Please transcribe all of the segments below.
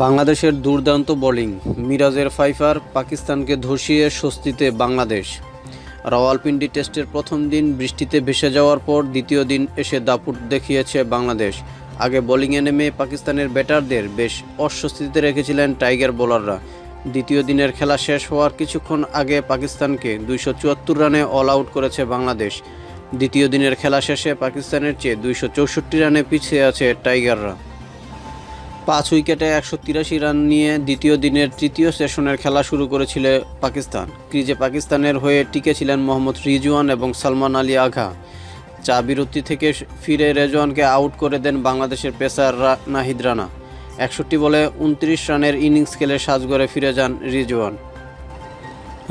বাংলাদেশের দুর্দান্ত বোলিং, মিরাজের ফাইফার পাকিস্তানকে ধসিয়ে স্বস্তিতে বাংলাদেশ। রাওয়ালপিন্ডি টেস্টের প্রথম দিন বৃষ্টিতে ভেসে যাওয়ার পর দ্বিতীয় দিন এসে দাপুট দেখিয়েছে বাংলাদেশ। আগে বোলিংয়ে নেমে পাকিস্তানের ব্যাটারদের বেশ অস্বস্তিতে রেখেছিলেন টাইগার বোলাররা। দ্বিতীয় দিনের খেলা শেষ হওয়ার কিছুক্ষণ আগে পাকিস্তানকে দুইশো চুয়াত্তর রানে অল আউট করেছে বাংলাদেশ। দ্বিতীয় দিনের খেলা শেষে পাকিস্তানের চেয়ে দুইশো চৌষট্টি রানে পিছিয়ে আছে টাইগাররা। পাঁচ উইকেটে একশো তিরাশি রান নিয়ে দ্বিতীয় দিনের তৃতীয় সেশনের খেলা শুরু করেছিল পাকিস্তান। ক্রিজে পাকিস্তানের হয়ে টিকেছিলেন মোহাম্মদ রিজওয়ান এবং সালমান আলী আঘা। চা বিরতি থেকে ফিরে রেজওয়ানকে আউট করে দেন বাংলাদেশের পেসার নাহিদ রানা। একষট্টি বলে উনত্রিশ রানের ইনিংস খেলে সাজগড়ে ফিরে যান রিজওয়ান।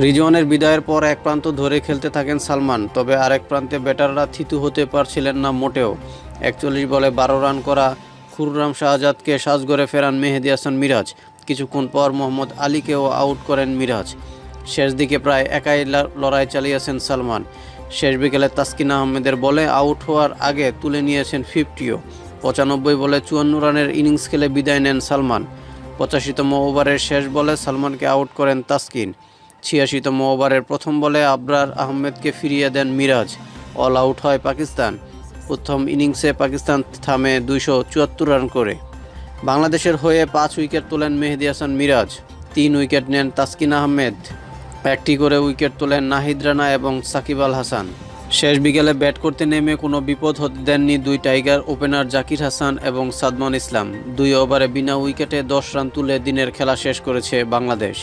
রিজওয়ানের বিদায়ের পর এক প্রান্ত ধরে খেলতে থাকেন সালমান, তবে আরেক প্রান্তে ব্যাটাররা থিতু হতে পারছিলেন না মোটেও। একচল্লিশ বলে বারো রান করা খুররাম শাহজাদকে সাজগড়ে ফেরান মেহেদি হাসান মিরাজ। কিছুক্ষণ পর মোহাম্মদ আলীকেও আউট করেন মিরাজ। শেষ দিকে প্রায় একাই লড়াই চালিয়েছেন সালমান। শেষ বিকেলে তাসকিন আহমেদের বলে আউট হওয়ার আগে তুলে নিয়েছেন ফিফটিও। পঁচানব্বই বলে চুয়ান্ন রানের ইনিংস খেলে বিদায় নেন সালমান। পঁচাশিতম ওভারের শেষ বলে সালমানকে আউট করেন তাসকিন। ছিয়াশিতম ওভারের প্রথম বলে আবরার আহমেদকে ফিরিয়ে দেন মিরাজ। অল আউট হয় পাকিস্তান। প্রথম ইনিংসে পাকিস্তান থামে দুইশো চুয়াত্তর রান করে। বাংলাদেশের হয়ে পাঁচ উইকেট তোলেন মেহেদি হাসান মিরাজ, তিন উইকেট নেন তাসকিন আহমেদ, একটি করে উইকেট তোলেন নাহিদ রানা এবং সাকিব আল হাসান। শেষ বিকেলে ব্যাট করতে নেমে কোনো বিপদ হতে দেননি দুই টাইগার ওপেনার জাকির হাসান এবং সাদমান ইসলাম। দুই ওভারে বিনা উইকেটে দশ রান তুলে দিনের খেলা শেষ করেছে বাংলাদেশ।